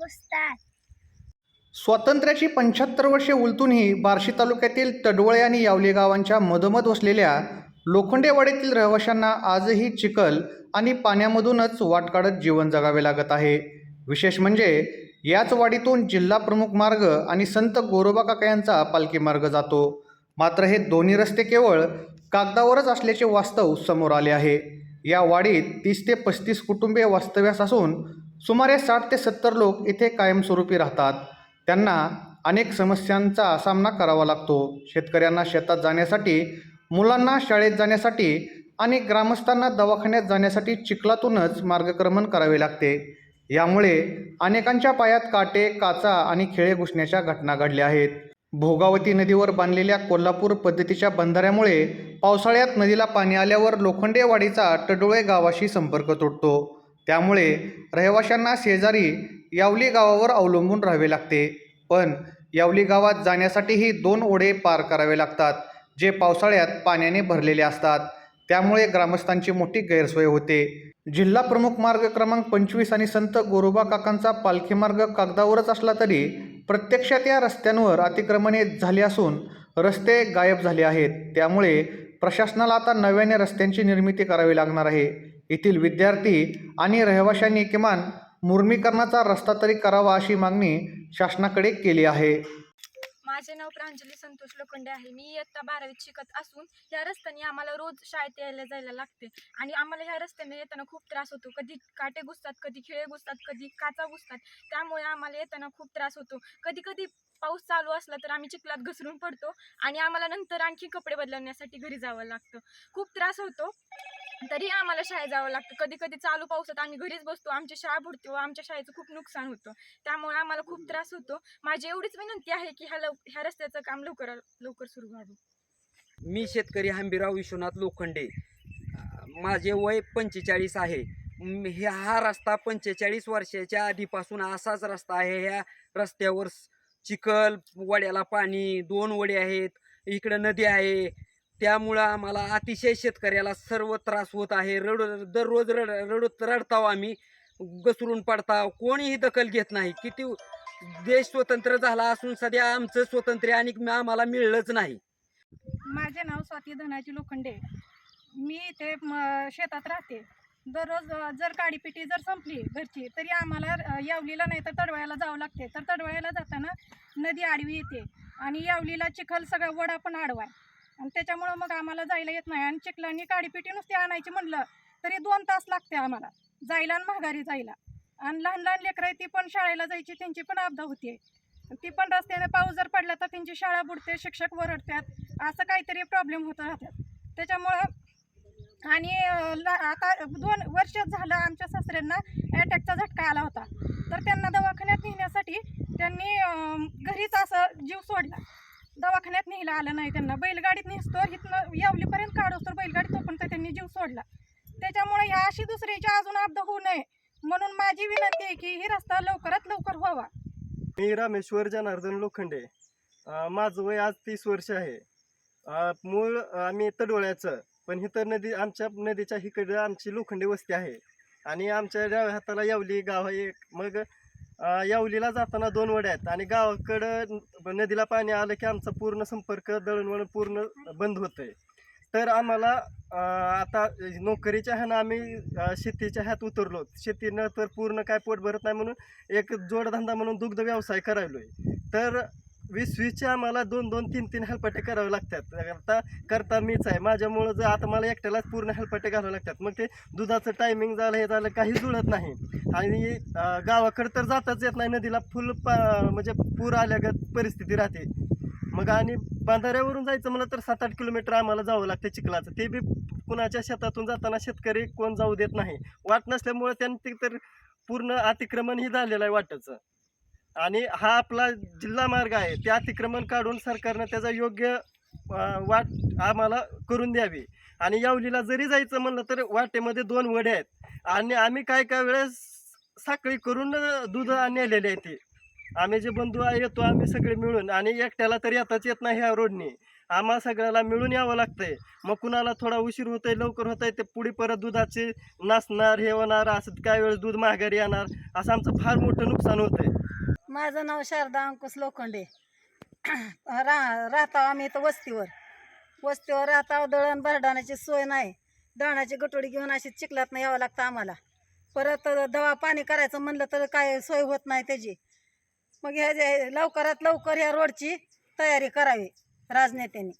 बसतात स्वातंत्र्याची पंच्याहत्तर वर्षे उलटूनही बार्शी तालुक्यातील तडवळे आणि यावली गावांच्या मधोमध वसलेल्या लोखंडेवाडीतील रहिवाशांना आजही चिखल आणि पाण्यामधूनच वाट काढत जीवन जगावे लागत आहे. विशेष म्हणजे याच वाडीतून जिल्हा प्रमुख मार्ग आणि संत गोरोबा काका यांचा पालखी मार्ग जातो. मात्र हे दोन्ही रस्ते केवळ कागदावरच असल्याचे वास्तव समोर आले आहे. या वाडीत तीस ते पस्तीस कुटुंबे वास्तव्यास असून सुमारे साठ ते सत्तर लोक इथे कायमस्वरूपी राहतात. त्यांना अनेक समस्यांचा सामना करावा लागतो. शेतकऱ्यांना शेतात जाण्यासाठी मुलांना शाळेत जाण्यासाठी आणि ग्रामस्थांना दवाखान्यात जाण्यासाठी चिखलातूनच मार्गक्रमण करावे लागते. यामुळे अनेकांच्या पायात काटे काचा आणि खिळे घुसण्याच्या घटना घडल्या आहेत. भोगावती नदीवर बांधलेल्या कोल्हापूर पद्धतीच्या बंधाऱ्यामुळे पावसाळ्यात नदीला पाणी आल्यावर लोखंडेवाडीचा टडोळे गावाशी संपर्क तुटतो. त्यामुळे रहिवाशांना शेजारी यावली गावावर अवलंबून राहावे लागते. पण यावली गावात जाण्यासाठीही दोन ओढे पार करावे लागतात जे पावसाळ्यात पाण्याने भरलेले असतात. त्यामुळे ग्रामस्थांची मोठी गैरसोय होते. जिल्हा प्रमुख मार्ग क्रमांक पंचवीस आणि संत गोरोबा काकांचा पालखी मार्ग कागदावरच असला तरी प्रत्यक्षात या रस्त्यांवर अतिक्रमणे झाली असून रस्ते गायब झाले आहेत. त्यामुळे प्रशासनाला आता नव्याने रस्त्यांची निर्मिती करावी लागणार आहे. येथील विद्यार्थी आणि रहिवाशांनी किमान मुर्मीकरणाचा रस्ता तरी करावा अशी मागणी शासनाकडे केली आहे. माझे नाव प्रांजली संतोष लोखंडे आहे. मी इयत्ता बारावीत शिकत असून या रस्त्याने आम्हाला रोज शाळेत यायला जायला लागते आणि आम्हाला ह्या रस्त्याने येताना खूप त्रास होतो. कधी काटे घुसतात कधी खिळे घुसतात कधी काचा घुसतात त्यामुळे आम्हाला येताना खूप त्रास होतो. कधी कधी पाऊस चालू असला तर आम्ही चिखलात घसरून पडतो आणि आम्हाला नंतर आणखी कपडे बदलण्यासाठी घरी जावं लागतं. खूप त्रास होतो. तरी आम्हाला शाळेत जावं लागतं. कधी कधी चालू पावसात आम्ही घरीच बसतो. आमची शाळा बुडते व आमच्या शाळेचं खूप नुकसान होतं. त्यामुळे आम्हाला खूप त्रास होतो. माझी एवढीच विनंती आहे की ह्या लव ह्या रस्त्याचं काम लवकर लवकर सुरू व्हावं. मी शेतकरी हंबीराव विश्वनाथ लोखंडे. माझे वय पंचेचाळीस आहे. हे हा रस्ता पंचेचाळीस वर्षाच्या आधीपासून असाच रस्ता आहे. ह्या रस्त्यावर चिखल वड्याला पाणी दोन वडे आहेत. इकडं नदी आहे. त्यामुळं आम्हाला अतिशय शेतकऱ्याला सर्व त्रास होत आहे. रड दररोज रड रडत रडताव आम्ही. घसरून पडताव. कोणीही दखल घेत नाही. किती देश स्वतंत्र झाला असून सध्या आमचं स्वातंत्र्य आणि आम्हाला मिळलंच नाही. माझे नाव स्वाती धनाजी लोखंडे. मी इथे म- शेतात राहते. दररोज जर काडीपिटी जर संपली घरची तरी आम्हाला यावलीला नाही तर तडवळ्याला जावं लागते. तर तडवळ्याला जाताना नदी आडवी येते. आणि यावलीला चिखल सगळा वडा पण आडवा आहे. आणि त्याच्यामुळं मग आम्हाला जायला येत नाही. आणि चिखलांनी काडीपिटी नुसती आणायची म्हणलं तरी दोन तास लागते आम्हाला. जायला आणि माघारी जायला. आणि लहान लहान लेकरं आहे ती पण शाळेला जायची त्यांची पण अपदा होती ती पण रस्त्याने पाऊस जर पडला तर त्यांची शाळा बुडते शिक्षक वरडतात. असं काहीतरी प्रॉब्लेम होत राहतात. त्याच्यामुळं आणि ला- आता दोन वर्ष झालं आमच्या सासऱ्यांना अटॅकचा झटका आला होता. तर त्यांना दवाखान्यात नेण्यासाठी त्यांनी घरीच असं जीव सोडला. दवाखान्यात नेलं आलं नाही त्यांना. बैलगाडीत नेसतो इथनं यावलीपर्यंत काढोस तर बैलगाडीत तोपर्यंत त्यांनी जीव सोडला त्याच्यामुळे नोकरीच्या अजून अपघात होऊ नये. म्हणून माझी विनंती आहे की ही रस्ता लवकरात लवकर व्हावा. मी रामेश्वर जनार्दन लोखंडे. माझं वय आज तीस वर्ष आहे. मूळ आम्ही तडोळ्याचं पण इथं नदी आमच्या नदीच्या इकडं आमची लोखंडे वस्ती आहे. आणि आमच्या डाव्या हाताला यावली गाव आहे एक. मग अं, यावलीला जाताना दोन वड्या आहेत. आणि गावाकडं न- नदीला पाणी आलं की आमचा पूर्ण संपर्क दळणवळण पूर्ण बंद होतंय. तर आम्हाला आता नोकरीच्या ह्यानं आम्ही शेतीच्या ह्यात उतरलो. शेतीनं तर पूर्ण काय पोट भरत नाही म्हणून एक जोडधंदा म्हणून दुग्ध व्यवसाय करायलोय. तर वीस वीसचे आम्हाला दोन दोन तीन तीन हेलपाटे करावे लागतात. आता करता मीच आहे. माझ्यामुळं जर आता मला एकट्यालाच पूर्ण हेलपाटे घालावे लागतात. मग ते दुधाचं टायमिंग झालं हे झालं काही जुळत नाही. आणि गावाकडं तर जाताच येत नाही. नदीला फुल पा म्हणजे पूर आल्यागत परिस्थिती राहते. मग आणि बांधाऱ्यावरून जायचं म्हणलं तर सात आठ किलोमीटर आम्हाला जावं लागतं चिखलाचं. ते बी कुणाच्या शेतातून जाताना शेतकरी कोण जाऊ देत नाही. वाट नसल्यामुळे त्यांनी तर पूर्ण अतिक्रमणही झालेलं आहे वाटेचं आणि हा आपला जिल्हा मार्ग आहे. ते अतिक्रमण काढून सरकारनं त्याचा योग्य वाट आम्हाला करून द्यावी. आणि यावलीला जरी जायचं म्हणलं तर वाटेमध्ये दोन वडे आहेत. आणि आम्ही काय काय वेळेस साखळी करून दूध नेलेले आहे ते. आम्ही जे बंधू आहे येतो आम्ही सगळे मिळून आणि एकट्याला तर येताच येत नाही ह्या रोडनी आम्हाला सगळ्याला मिळून यावं लागतंय. मग कुणाला थोडा उशीर होतोय लवकर होतंय ते पुढे परत दुधाचे नाचणार हे होणार असं काय वेळेस दूध माघारी येणार असं आमचं फार मोठं नुकसान होतंय. माझं नाव शारदा अंकुश लोखंडे. रा राहतो आम्ही इथं वस्तीवर. वस्तीवर राहतो दळण भरडाण्याची सोय नाही. दळणाची गटोडी घेऊन अशी चिखलात यावं लागतं आम्हाला. परत दवा पाणी करायचं म्हणलं तर काय सोय होत नाही त्याची. मग ह्या लवकरात लवकर या रोडची तयारी करावी राजनेत्यांनी.